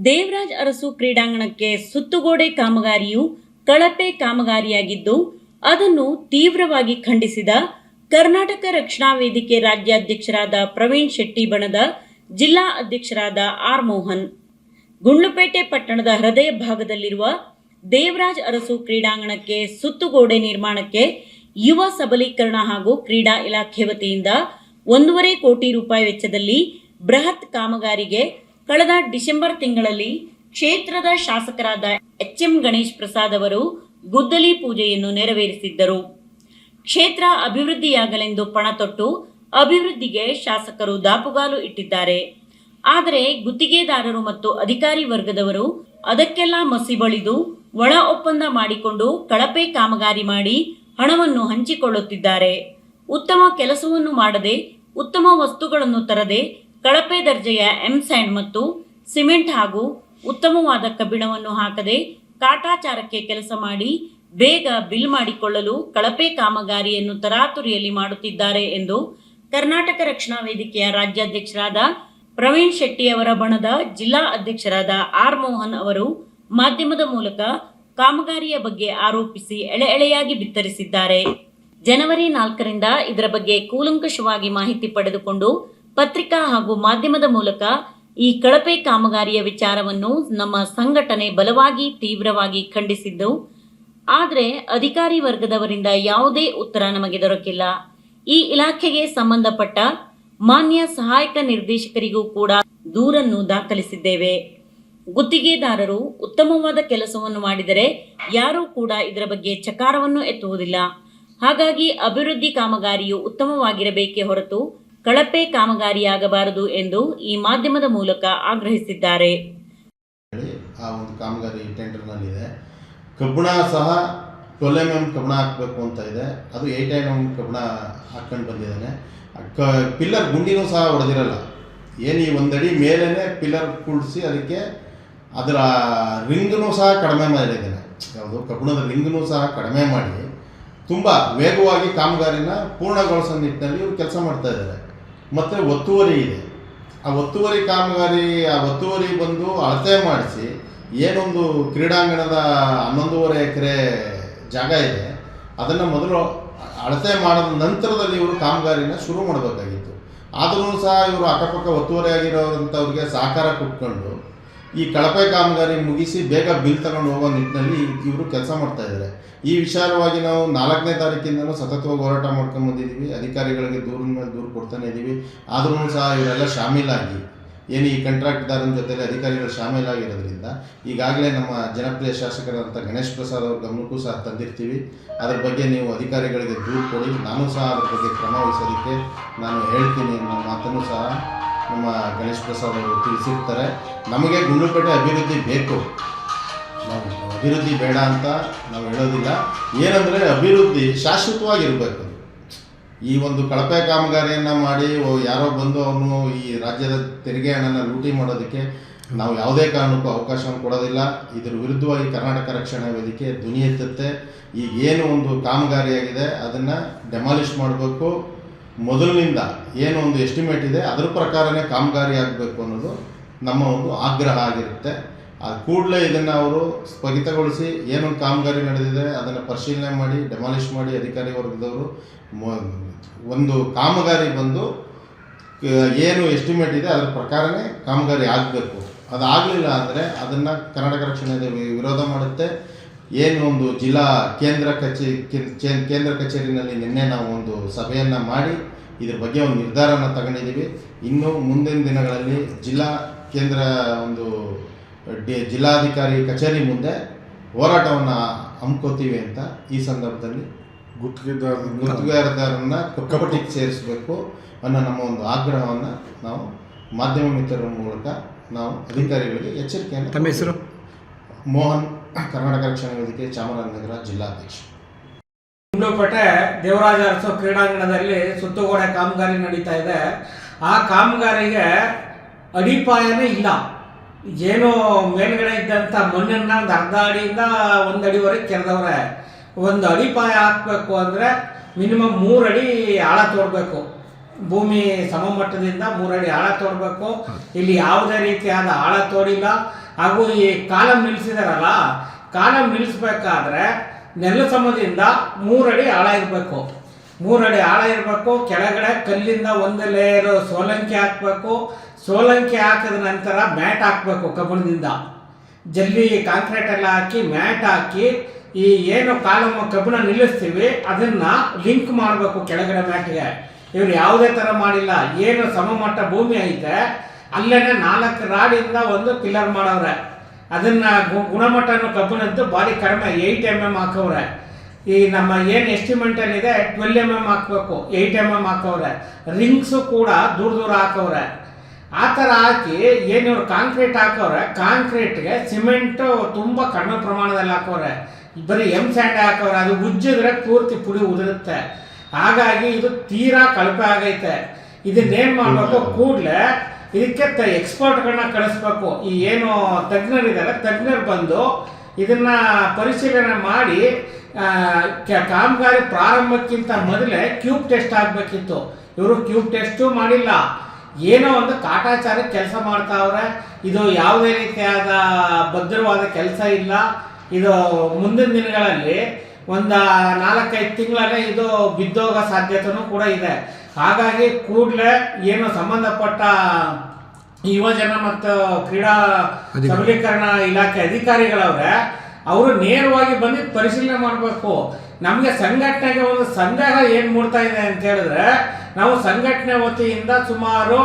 ದೇವರಾಜ್ ಅರಸು ಕ್ರೀಡಾಂಗಣಕ್ಕೆ ಸುತ್ತುಗೋಡೆ ಕಾಮಗಾರಿಯು ಕಳಪೆ ಕಾಮಗಾರಿಯಾಗಿದ್ದು, ಅದನ್ನು ತೀವ್ರವಾಗಿ ಖಂಡಿಸಿದ ಕರ್ನಾಟಕ ರಕ್ಷಣಾ ವೇದಿಕೆ ರಾಜ್ಯಾಧ್ಯಕ್ಷರಾದ ಪ್ರವೀಣ್ ಶೆಟ್ಟಿ ಬಣದ ಜಿಲ್ಲಾ ಅಧ್ಯಕ್ಷರಾದ ಆರ್ ಮೋಹನ್. ಗುಂಡ್ಲುಪೇಟೆ ಪಟ್ಟಣದ ಹೃದಯ ಭಾಗದಲ್ಲಿರುವ ದೇವರಾಜ್ ಅರಸು ಕ್ರೀಡಾಂಗಣಕ್ಕೆ ಸುತ್ತುಗೋಡೆ ನಿರ್ಮಾಣಕ್ಕೆ ಯುವ ಸಬಲೀಕರಣ ಹಾಗೂ ಕ್ರೀಡಾ ಇಲಾಖೆ ವತಿಯಿಂದ ಒಂದೂವರೆ ಕೋಟಿ ರೂಪಾಯಿ ವೆಚ್ಚದಲ್ಲಿ ಬೃಹತ್ ಕಾಮಗಾರಿಗೆ ಕಳೆದ ಡಿಸೆಂಬರ್ ತಿಂಗಳಲ್ಲಿ ಕ್ಷೇತ್ರದ ಶಾಸಕರಾದ ಎಚ್ ಎಂ ಗಣೇಶ್ ಪ್ರಸಾದ್ ಅವರು ಗುದ್ದಲಿ ಪೂಜೆಯನ್ನು ನೆರವೇರಿಸಿದ್ದರು. ಕ್ಷೇತ್ರ ಅಭಿವೃದ್ಧಿಯಾಗಲೆಂದು ಪಣ ತೊಟ್ಟು ಅಭಿವೃದ್ಧಿಗೆ ಶಾಸಕರು ದಾಪುಗಾಲು ಇಟ್ಟಿದ್ದಾರೆ. ಆದರೆ ಗುತ್ತಿಗೆದಾರರು ಮತ್ತು ಅಧಿಕಾರಿ ವರ್ಗದವರು ಅದಕ್ಕೆಲ್ಲ ಮಸಿ ಬಳಿದು ಒಳ ಒಪ್ಪಂದ ಮಾಡಿಕೊಂಡು ಕಳಪೆ ಕಾಮಗಾರಿ ಮಾಡಿ ಹಣವನ್ನು ಹಂಚಿಕೊಳ್ಳುತ್ತಿದ್ದಾರೆ. ಉತ್ತಮ ಕೆಲಸವನ್ನು ಮಾಡದೆ ಉತ್ತಮ ವಸ್ತುಗಳನ್ನು ತರದೆ ಕಳಪೆ ದರ್ಜೆಯ ಎಂ ಸ್ಯಾಂಡ್ ಮತ್ತು ಸಿಮೆಂಟ್ ಹಾಗೂ ಉತ್ತಮವಾದ ಕಬ್ಬಿಣವನ್ನು ಹಾಕದೆ ಕಾಟಾಚಾರಕ್ಕೆ ಕೆಲಸ ಮಾಡಿ ಬೇಗ ಬಿಲ್ ಮಾಡಿಕೊಳ್ಳಲು ಕಳಪೆ ಕಾಮಗಾರಿಯನ್ನು ತರಾತುರಿಯಲ್ಲಿ ಮಾಡುತ್ತಿದ್ದಾರೆ ಎಂದು ಕರ್ನಾಟಕ ರಕ್ಷಣಾ ವೇದಿಕೆಯ ರಾಜ್ಯಾಧ್ಯಕ್ಷರಾದ ಪ್ರವೀಣ್ ಶೆಟ್ಟಿ ಅವರ ಬಣದ ಜಿಲ್ಲಾ ಅಧ್ಯಕ್ಷರಾದ ಆರ್ ಮೋಹನ್ ಅವರು ಮಾಧ್ಯಮದ ಮೂಲಕ ಕಾಮಗಾರಿಯ ಬಗ್ಗೆ ಆರೋಪಿಸಿ ಎಳೆ ಎಳೆಯಾಗಿ ಬಿತ್ತರಿಸಿದ್ದಾರೆ. ಜನವರಿ ನಾಲ್ಕರಿಂದ ಇದರ ಬಗ್ಗೆ ಕೂಲಂಕಷವಾಗಿ ಮಾಹಿತಿ ಪಡೆದುಕೊಂಡು ಪತ್ರಿಕಾ ಹಾಗೂ ಮಾಧ್ಯಮದ ಮೂಲಕ ಈ ಕಳಪೆ ಕಾಮಗಾರಿಯ ವಿಚಾರವನ್ನು ನಮ್ಮ ಸಂಘಟನೆ ಬಲವಾಗಿ ತೀವ್ರವಾಗಿ ಖಂಡಿಸಿದ್ದವು ಆದರೆ ಅಧಿಕಾರಿ ವರ್ಗದವರಿಂದ ಯಾವುದೇ ಉತ್ತರ ನಮಗೆ ದೊರಕಿಲ್ಲ. ಈ ಇಲಾಖೆಗೆ ಸಂಬಂಧಪಟ್ಟ ಮಾನ್ಯ ಸಹಾಯಕ ನಿರ್ದೇಶಕರಿಗೂ ಕೂಡ ದೂರನ್ನು ದಾಖಲಿಸಿದ್ದೇವೆ. ಗುತ್ತಿಗೆದಾರರು ಉತ್ತಮವಾದ ಕೆಲಸವನ್ನು ಮಾಡಿದರೆ ಯಾರೂ ಕೂಡ ಇದರ ಬಗ್ಗೆ ಚಕಾರವನ್ನು ಎತ್ತುವುದಿಲ್ಲ. ಹಾಗಾಗಿ ಅಭಿವೃದ್ಧಿ ಕಾಮಗಾರಿಯು ಉತ್ತಮವಾಗಿರಬೇಕೇ ಹೊರತು ಕಳಪೆ ಕಾಮಗಾರಿಯಾಗಬಾರದು ಎಂದು ಈ ಮಾಧ್ಯಮದ ಮೂಲಕ ಆಗ್ರಹಿಸಿದ್ದಾರೆ. ಆ ಒಂದು ಕಾಮಗಾರಿ ಟೆಂಡರ್ನಲ್ಲಿದೆ. ಕಬ್ಬಣ ಸಹ ಟ್ವೆಲ್ ಎಂ ಎಂ ಕಬ್ಬಣ ಹಾಕಬೇಕು ಅಂತ ಇದೆ. ಅದು ಏಯ್ಟ್ ಎಂ ಎಂ ಕಬ್ಬಣ ಹಾಕ್ಕೊಂಡು ಬಂದಿದ್ದಾನೆ. ಕ, ಪಿಲ್ಲರ್ ಗುಂಡಿನೂ ಸಹ ಹೊಡೆದಿರಲ್ಲ. ಏನು ಈ ಒಂದಡಿ ಮೇಲೇ ಪಿಲ್ಲರ್ ಕೂಡಿಸಿ ಅದಕ್ಕೆ ಅದರ ರಿಂಗ್ನೂ ಸಹ ಕಡಿಮೆ ಮಾಡಿದ್ದಾನೆ. ಯಾವುದು ಕಬ್ಬಣದ ರಿಂಗ್ನೂ ಸಹ ಕಡಿಮೆ ಮಾಡಿ ತುಂಬ ವೇಗವಾಗಿ ಕಾಮಗಾರಿನ ಪೂರ್ಣಗೊಳಿಸೋ ನಿಟ್ಟಿನಲ್ಲಿ ಇವರು ಕೆಲಸ ಮಾಡ್ತಾ ಇದ್ದಾರೆ. ಮತ್ತು ಒತ್ತುವರಿ ಇದೆ. ಆ ಒತ್ತುವರಿ ಕಾಮಗಾರಿ, ಆ ಒತ್ತುವರಿ ಬಂದು ಅಳತೆ ಮಾಡಿಸಿ ಏನೊಂದು ಕ್ರೀಡಾಂಗಣದ ಹನ್ನೊಂದೂವರೆ ಎಕರೆ ಜಾಗ ಇದೆ. ಅದನ್ನು ಮೊದಲು ಅಳತೆ ಮಾಡಿದ ನಂತರದಲ್ಲಿ ಇವರು ಕಾಮಗಾರಿನ ಶುರು ಮಾಡಬೇಕಾಗಿತ್ತು. ಆದರೂ ಸಹ ಇವರು ಅಕ್ಕಪಕ್ಕ ಒತ್ತುವರಿ ಆಗಿರೋವಂಥವ್ರಿಗೆ ಸಹಕಾರ ಕೊಟ್ಕೊಂಡು ಈ ಕಳಪೆ ಕಾಮಗಾರಿ ಮುಗಿಸಿ ಬೇಗ ಬಿಲ್ ತಗೊಂಡು ಹೋಗೋ ನಿಟ್ಟಿನಲ್ಲಿ ಇವರು ಕೆಲಸ ಮಾಡ್ತಾ ಇದ್ದಾರೆ ಈ ವಿಚಾರವಾಗಿ ನಾವು ನಾಲ್ಕನೇ ತಾರೀಕಿಂದನೂ ಸತತವಾಗಿ ಹೋರಾಟ ಮಾಡ್ಕೊಂಡು ಬಂದಿದ್ದೀವಿ. ಅಧಿಕಾರಿಗಳಿಗೆ ದೂರಿನ ಮೇಲೆ ದೂರು ಕೊಡ್ತಾನೆ ಇದ್ದೀವಿ ಆದ್ರೂ ಸಹ ಇವರೆಲ್ಲ ಶಾಮೀಲಾಗಿ, ಏನು ಈ ಕಾಂಟ್ರಾಕ್ಟ್ದಾರನ ಜೊತೆಲಿ ಅಧಿಕಾರಿಗಳು ಶಾಮೀಲಾಗಿರೋದ್ರಿಂದ ಈಗಾಗಲೇ ನಮ್ಮ ಜನಪ್ರಿಯ ಶಾಸಕರಾದಂಥ ಗಣೇಶ್ ಪ್ರಸಾದ್ ಅವ್ರ ಗಮನಕ್ಕೂ ಸಹ ತಂದಿರ್ತೀವಿ. ಅದ್ರ ಬಗ್ಗೆ ನೀವು ಅಧಿಕಾರಿಗಳಿಗೆ ದೂರು ಕೊಡಿ. ನಾನು ಸಹ ಅದ್ರ ಬಗ್ಗೆ ಕ್ರಮ ವಹಿಸೋದಕ್ಕೆ ನಾನು ಹೇಳ್ತೀನಿ ಅನ್ನೋ ಮಾತನ್ನು ಸಹ ನಮ್ಮ ಗಣೇಶ್ ಪ್ರಸಾದ್ ಅವರು ತಿಳಿಸಿರ್ತಾರೆ. ನಮಗೆ ಗುಂಡ್ಲುಪೇಟೆ ಅಭಿವೃದ್ಧಿ ಬೇಕು. ನಾವು ಅಭಿವೃದ್ಧಿ ಬೇಡ ಅಂತ ನಾವು ಹೇಳೋದಿಲ್ಲ. ಏನಂದರೆ ಅಭಿವೃದ್ಧಿ ಶಾಶ್ವತವಾಗಿರಬೇಕು. ಈ ಒಂದು ಕಳಪೆ ಕಾಮಗಾರಿಯನ್ನು ಮಾಡಿ ಯಾರೋ ಬಂದು ಅವನು ಈ ರಾಜ್ಯದ ತೆರಿಗೆ ಹಣನ ಲೂಟಿ ಮಾಡೋದಕ್ಕೆ ನಾವು ಯಾವುದೇ ಕಾರಣಕ್ಕೂ ಅವಕಾಶವನ್ನು ಕೊಡೋದಿಲ್ಲ. ಇದರ ವಿರುದ್ಧವಾಗಿ ಕರ್ನಾಟಕ ರಕ್ಷಣಾ ವೇದಿಕೆ ಧ್ವನಿ ಎತ್ತುತ್ತೆ. ಈಗ ಏನು ಒಂದು ಕಾಮಗಾರಿಯಾಗಿದೆ, ಅದನ್ನು ಡೆಮಾಲಿಷ್ ಮಾಡಬೇಕು. ಮೊದಲಿನಿಂದ ಏನು ಒಂದು ಎಸ್ಟಿಮೇಟ್ ಇದೆ, ಅದರ ಪ್ರಕಾರನೇ ಕಾಮಗಾರಿ ಆಗಬೇಕು ಅನ್ನೋದು ನಮ್ಮ ಒಂದು ಆಗ್ರಹ ಆಗಿರುತ್ತೆ. ಆ ಕೂಡಲೇ ಇದನ್ನು ಅವರು ಸ್ಥಗಿತಗೊಳಿಸಿ ಏನೊಂದು ಕಾಮಗಾರಿ ನಡೆದಿದೆ, ಅದನ್ನು ಪರಿಶೀಲನೆ ಮಾಡಿ ಡೆಮಾಲಿಷ್ ಮಾಡಿ ಅಧಿಕಾರಿ ವರ್ಗದವರು ಒಂದು ಕಾಮಗಾರಿ ಬಂದು ಏನು ಎಸ್ಟಿಮೇಟ್ ಇದೆ, ಅದರ ಪ್ರಕಾರನೇ ಕಾಮಗಾರಿ ಆಗಬೇಕು. ಅದಾಗಲಿಲ್ಲ ಅಂದರೆ ಅದನ್ನು ಕರ್ನಾಟಕ ರಕ್ಷಣೆ ವಿರೋಧ ಮಾಡುತ್ತೆ. ಏನು ಒಂದು ಜಿಲ್ಲಾ ಕೇಂದ್ರ ಕಚೇರಿ ಕೇಂದ್ರ ಕಚೇರಿನಲ್ಲಿ ನಿನ್ನೆ ನಾವು ಒಂದು ಸಭೆಯನ್ನು ಮಾಡಿ ಇದ್ರ ಬಗ್ಗೆ ಒಂದು ನಿರ್ಧಾರನ ತಗೊಂಡಿದ್ದೀವಿ. ಇನ್ನು ಮುಂದಿನ ದಿನಗಳಲ್ಲಿ ಜಿಲ್ಲಾ ಕೇಂದ್ರ ಒಂದು ಡಿ ಜಿಲ್ಲಾಧಿಕಾರಿ ಕಚೇರಿ ಮುಂದೆ ಹೋರಾಟವನ್ನು ಹಮ್ಕೋತೀವಿ ಅಂತ ಈ ಸಂದರ್ಭದಲ್ಲಿ. ಗುತ್ತಿಗೆದಾರ ಗುತ್ತಿಗೆದಾರರನ್ನ ಕಪ್ಪಟ್ಟಿಗೆ ಸೇರಿಸಬೇಕು ಅನ್ನೋ ನಮ್ಮ ಒಂದು ಆಗ್ರಹವನ್ನು ನಾವು ಮಾಧ್ಯಮ ಮಿತ್ರರ ಮೂಲಕ ನಾವು ಅಧಿಕಾರಿಗಳಿಗೆ ಎಚ್ಚರಿಕೆಯನ್ನು ತಮ್ಮ ಹೆಸರು? ಮೋಹನ್ ಕರ್ನಾಟಕ ರಕ್ಷಣಾ ವೇದಿಕೆ ಚಾಮರಾಜನಗರ ಜಿಲ್ಲಾಧ್ಯಕ್ಷ. ಗುಂಡ್ಲುಪೇಟೆ ದೇವರಾಜ ಅರಸು ಕ್ರೀಡಾಂಗಣದಲ್ಲಿ ಸುತ್ತುಗೋಡೆ ಕಾಮಗಾರಿ ನಡೀತಾ ಇದೆ. ಆ ಕಾಮಗಾರಿಗೆ ಅಡಿಪಾಯನೇ ಇಲ್ಲ. ಏನು ಮೇಲ್ಗಡೆ ಇದ್ದಂಥ ಮಣ್ಣನ್ನು ಒಂದು ಅರ್ಧ ಅಡಿಯಿಂದ ಒಂದು ಅಡಿವರೆಗೆ ಕೆರೆದವ್ರೆ. ಒಂದು ಅಡಿಪಾಯ ಹಾಕಬೇಕು ಅಂದರೆ ಮಿನಿಮಮ್ ಮೂರು ಅಡಿ ಆಳ ತೋಡಬೇಕು ಭೂಮಿ ಸಮಮಟ್ಟದಿಂದ ಮೂರಡಿ ಆಳ ತೋಡಬೇಕು ಇಲ್ಲಿ ಯಾವುದೇ ರೀತಿಯಾದ ಆಳ ತೋಡಿಲ್ಲ ಹಾಗೂ ಈ ಕಾಲಂ ನಿಲ್ಲಿಸಿದಾರಲ್ಲ, ಕಾಲಂ ನಿಲ್ಲಿಸ್ಬೇಕಾದ್ರೆ ನೆಲಸಮದಿಂದ ಮೂರಡಿ ಆಳ ಇರಬೇಕು. ಮೂರಡಿ ಆಳ ಇರಬೇಕು, ಕೆಳಗಡೆ ಕಲ್ಲಿಂದ ಒಂದು ಲೇಯರ್ ಸೋಲಂಕಿ ಹಾಕಬೇಕು. ಸೋಲಂಕಿ ಹಾಕಿದ ನಂತರ ಮ್ಯಾಟ್ ಹಾಕಬೇಕು ಕಬ್ಬಿಣದಿಂದ. ಜಲ್ಲಿ ಕಾಂಕ್ರೀಟ್ ಎಲ್ಲ ಹಾಕಿ, ಮ್ಯಾಟ್ ಹಾಕಿ, ಈ ಏನು ಕಾಲಮ್ ಕಬ್ಬಿಣ ನಿಲ್ಲಿಸ್ತೀವಿ, ಅದನ್ನ ಲಿಂಕ್ ಮಾಡಬೇಕು ಕೆಳಗಡೆ ಮ್ಯಾಟ್ಗೆ. ಇವರು ಯಾವುದೇ ಥರ ಮಾಡಿಲ್ಲ. ಏನು ಸಮಮಟ್ಟ ಭೂಮಿ ಐತೆ ಅಲ್ಲೇನೆ ನಾಲ್ಕು ರಾಡಿಂದ ಒಂದು ಪಿಲ್ಲರ್ ಮಾಡವ್ರೆ. ಅದನ್ನ ಗು- ಗುಣಮಟ್ಟನು ಕಬ್ಬಿಣದ್ದು ಭಾರಿ ಕಡಿಮೆ ಏಯ್ಟ್ ಎಂ ಎಂ ಹಾಕವ್ರೆ. ಈ ನಮ್ಮ ಏನು ಎಸ್ಟಿಮೆಂಟ್ ಇದೆ ಟ್ವೆಲ್ ಎಂ ಎಂ ಹಾಕ್ಬೇಕು ಏಯ್ಟ್ ಎಂ ಎಂ ಹಾಕವ್ರೆ. ರಿಂಗ್ಸು ಕೂಡ ದೂರ ದೂರ ಹಾಕವ್ರೆ. ಆ ಥರ ಹಾಕಿ ಏನು ಕಾಂಕ್ರೀಟ್ ಹಾಕವ್ರೆ, ಕಾಂಕ್ರೀಟ್ಗೆ ಸಿಮೆಂಟು ತುಂಬ ಕಡಿಮೆ ಪ್ರಮಾಣದಲ್ಲಿ ಹಾಕವ್ರೆ. ಬರೀ ಎಂ ಸ್ಯಾಂಡ್ ಹಾಕವ್ರೆ. ಅದು ಉಜ್ಜಿದ್ರೆ ಪೂರ್ತಿ ಪುಡಿ ಉದುರುತ್ತೆ. ಹಾಗಾಗಿ ಇದು ತೀರಾ ಕಳಪೆ ಆಗೈತೆ. ಇದನ್ನೇನು ಮಾಡಬೇಕು, ಕೂಡಲೇ ಇದಕ್ಕೆ ಎಕ್ಸ್ಪರ್ಟ್ಗಳನ್ನ ಕಳಿಸ್ಬೇಕು. ಈ ಏನು ತಜ್ಞರಿದ್ದಾರೆ ತಜ್ಞರು ಬಂದು ಇದನ್ನ ಪರಿಶೀಲನೆ ಮಾಡಿ ಕಾಮಗಾರಿ ಪ್ರಾರಂಭಕ್ಕಿಂತ ಮೊದಲೇ ಕ್ಯೂಬ್ ಟೆಸ್ಟ್ ಆಗಬೇಕಿತ್ತು. ಇವರು ಕ್ಯೂಬ್ ಟೆಸ್ಟು ಮಾಡಿಲ್ಲ. ಏನೋ ಒಂದು ಕಾಟಾಚಾರ ಕೆಲಸ ಮಾಡ್ತಾವ್ರೆ. ಇದು ಯಾವುದೇ ರೀತಿಯಾದ ಭದ್ರವಾದ ಕೆಲಸ ಇಲ್ಲ. ಇದು ಮುಂದಿನ ದಿನಗಳಲ್ಲಿ ಒಂದು ನಾಲ್ಕೈದು ತಿಂಗಳಲ್ಲೇ ಇದು ಬಿದ್ದೋಗೋ ಸಾಧ್ಯತೆನೂ ಕೂಡ ಇದೆ. ಹಾಗಾಗಿ ಕೂಡಲೇ ಏನು ಸಂಬಂಧಪಟ್ಟ ಯುವಜನ ಮತ್ತು ಕ್ರೀಡಾ ಸಬಲೀಕರಣ ಇಲಾಖೆ ಅಧಿಕಾರಿಗಳವ್ರೆ ಅವರು ನೇರವಾಗಿ ಬಂದು ಪರಿಶೀಲನೆ ಮಾಡಬೇಕು. ನಮಗೆ ಸಂಘಟನೆಗೆ ಒಂದು ಸಂದೇಹ ಏನು ಮೂಡ್ತಾ ಇದೆ ಅಂತ ಹೇಳಿದ್ರೆ ನಾವು ಸಂಘಟನೆ ವತಿಯಿಂದ ಸುಮಾರು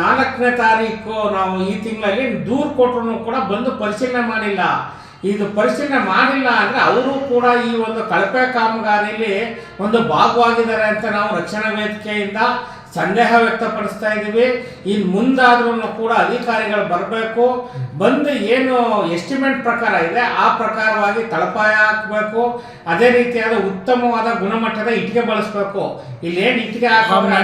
ನಾಲ್ಕನೇ ತಾರೀಕು ನಾವು ಈ ತಿಂಗಳಲ್ಲಿ ದೂರು ಕೊಟ್ಟರು ಕೂಡ ಬಂದು ಪರಿಶೀಲನೆ ಮಾಡಿಲ್ಲ. ಇದು ಪರಿಶೀಲನೆ ಮಾಡಿಲ್ಲ ಅಂದ್ರೆ ಅವರು ಕೂಡ ಈ ಒಂದು ಕಳಪೆ ಕಾಮಗಾರಿಯಲ್ಲಿ ಒಂದು ಭಾಗವಾಗಿದ್ದಾರೆ ಅಂತ ನಾವು ರಕ್ಷಣಾ ವೇದಿಕೆಯಿಂದ ಸಂದೇಹ ವ್ಯಕ್ತಪಡಿಸ್ತಾ ಇದ್ದೀವಿ ಇನ್ನು ಮುಂದಾದ್ರೂ ಕೂಡ ಅಧಿಕಾರಿಗಳು ಬರಬೇಕು. ಬಂದು ಏನು ಎಸ್ಟಿಮೇಟ್ ಪ್ರಕಾರ ಇದೆ ಆ ಪ್ರಕಾರವಾಗಿ ತಳಪಾಯ ಹಾಕಬೇಕು. ಅದೇ ರೀತಿಯಾದ ಉತ್ತಮವಾದ ಗುಣಮಟ್ಟದ ಇಟ್ಟಿಗೆ ಬಳಸಬೇಕು. ಇಲ್ಲೇನು ಇಟ್ಟಿಗೆ ಹಾಕಿದ್ರೆ